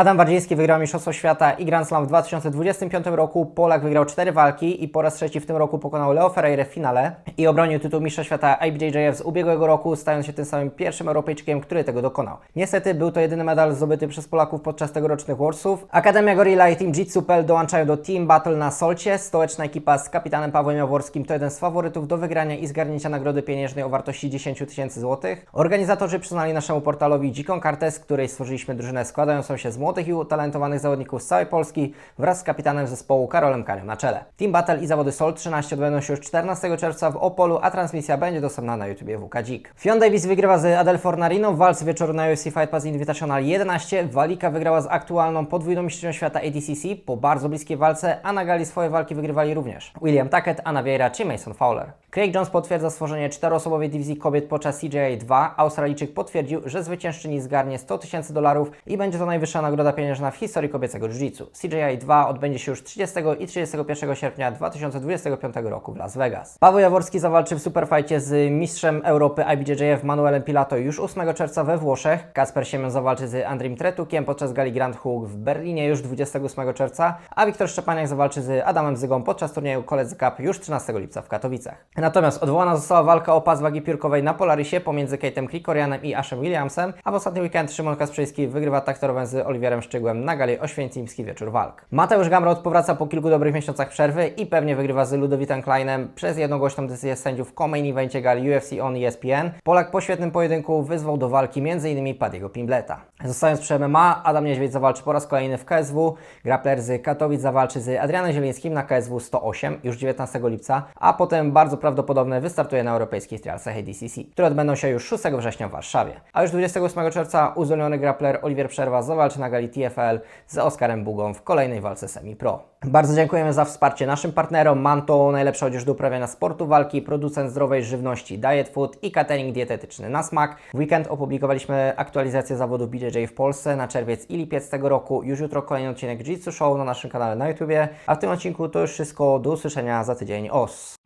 Adam Wardziński wygrał Mistrzostwo Świata i Grand Slam w 2025 roku. Polak wygrał cztery walki i po raz trzeci w tym roku pokonał Leo Ferreira w finale i obronił tytuł Mistrza Świata IBJJF z ubiegłego roku, stając się tym samym pierwszym Europejczykiem, który tego dokonał. Niestety był to jedyny medal zdobyty przez Polaków podczas tegorocznych Worldsów. Akademia Gorilla i Team Jitsu.pl dołączają do Team Battle na Solcie. Stołeczna ekipa z kapitanem Pawłem Jaworskim to jeden z faworytów do wygrania i zgarnięcia nagrody pieniężnej o wartości 10 tysięcy złotych. Organizatorzy przyznali naszemu portalowi dziką kartę, z której stworzyliśmy drużynę składającą się z młodych i utalentowanych zawodników z całej Polski wraz z kapitanem zespołu Karolem Kanią na czele. Team Battle i zawody Sol 13 odbędą się już 14 czerwca w Opolu, a transmisja będzie dostępna na YouTubie WK Dzik. Fion Davis wygrywa z Adel Fornarino w walce wieczoru na UFC Fight Pass Invitational 11. Walika wygrała z aktualną podwójną mistrzynią świata ADCC po bardzo bliskiej walce, a na gali swoje walki wygrywali również William Tackett, Anna Vieira czy Mason Fowler. Craig Jones potwierdza stworzenie czteroosobowej dywizji kobiet podczas CJA 2. Australijczyk potwierdził, że zwyciężczyni zgarnie 100 tysięcy dolarów i będzie to najwyższa nagroda pieniężna w historii kobiecego jiu-jitsu. CJA 2 odbędzie się już 30 i 31 sierpnia 2025 roku w Las Vegas. Paweł Jaworski zawalczy w superfajcie z mistrzem Europy IBJJF Manuelem Pilato już 8 czerwca we Włoszech. Kasper Siemion zawalczy z Andrim Tretukiem podczas gali Grand Hook w Berlinie już 28 czerwca, a Wiktor Szczepaniak zawalczy z Adamem Zygą podczas turnieju Koledzy Cup już 13 lipca w Katowicach. Natomiast odwołana została walka o pas wagi piórkowej na Polarisie pomiędzy Kate'em Krikorianem i Ashem Williamsem, a w ostatni weekend Szymon Kasprzyjski wygrywa taktorowem z Oliwierem Szczygłem na gali Oświęcimski Wieczór Walk. Mateusz Gamrot powraca po kilku dobrych miesiącach przerwy i pewnie wygrywa z Ludowitem Kleinem przez jednogłośną decyzję sędziów w co-main evencie gali UFC on ESPN. Polak po świetnym pojedynku wyzwał do walki m.in. Padiego Pimbleta. Zostając przy MMA, Adam Niedźwiedź zawalczy po raz kolejny w KSW, grappler z Katowic zawalczy z Adrianem Zielińskim na KSW 108 już 19 lipca, a potem bardzo prawdopodobne wystartuje na europejskich trialsach ADCC, które odbędą się już 6 września w Warszawie. A już 28 czerwca uzdolniony grappler Oliwier Przerwa zawalczy na gali TFL z Oskarem Bugą w kolejnej walce semi-pro. Bardzo dziękujemy za wsparcie naszym partnerom Manto, najlepsza odzież do uprawiania sportu walki, producent zdrowej żywności Diet Food i catering dietetyczny na smak. W weekend opublikowaliśmy aktualizację zawodów BJJ w Polsce na czerwiec i lipiec tego roku. Już jutro kolejny odcinek Jiu-Jitsu Show na naszym kanale na YouTubie. A w tym odcinku to już wszystko. Do usłyszenia za tydzień. Os!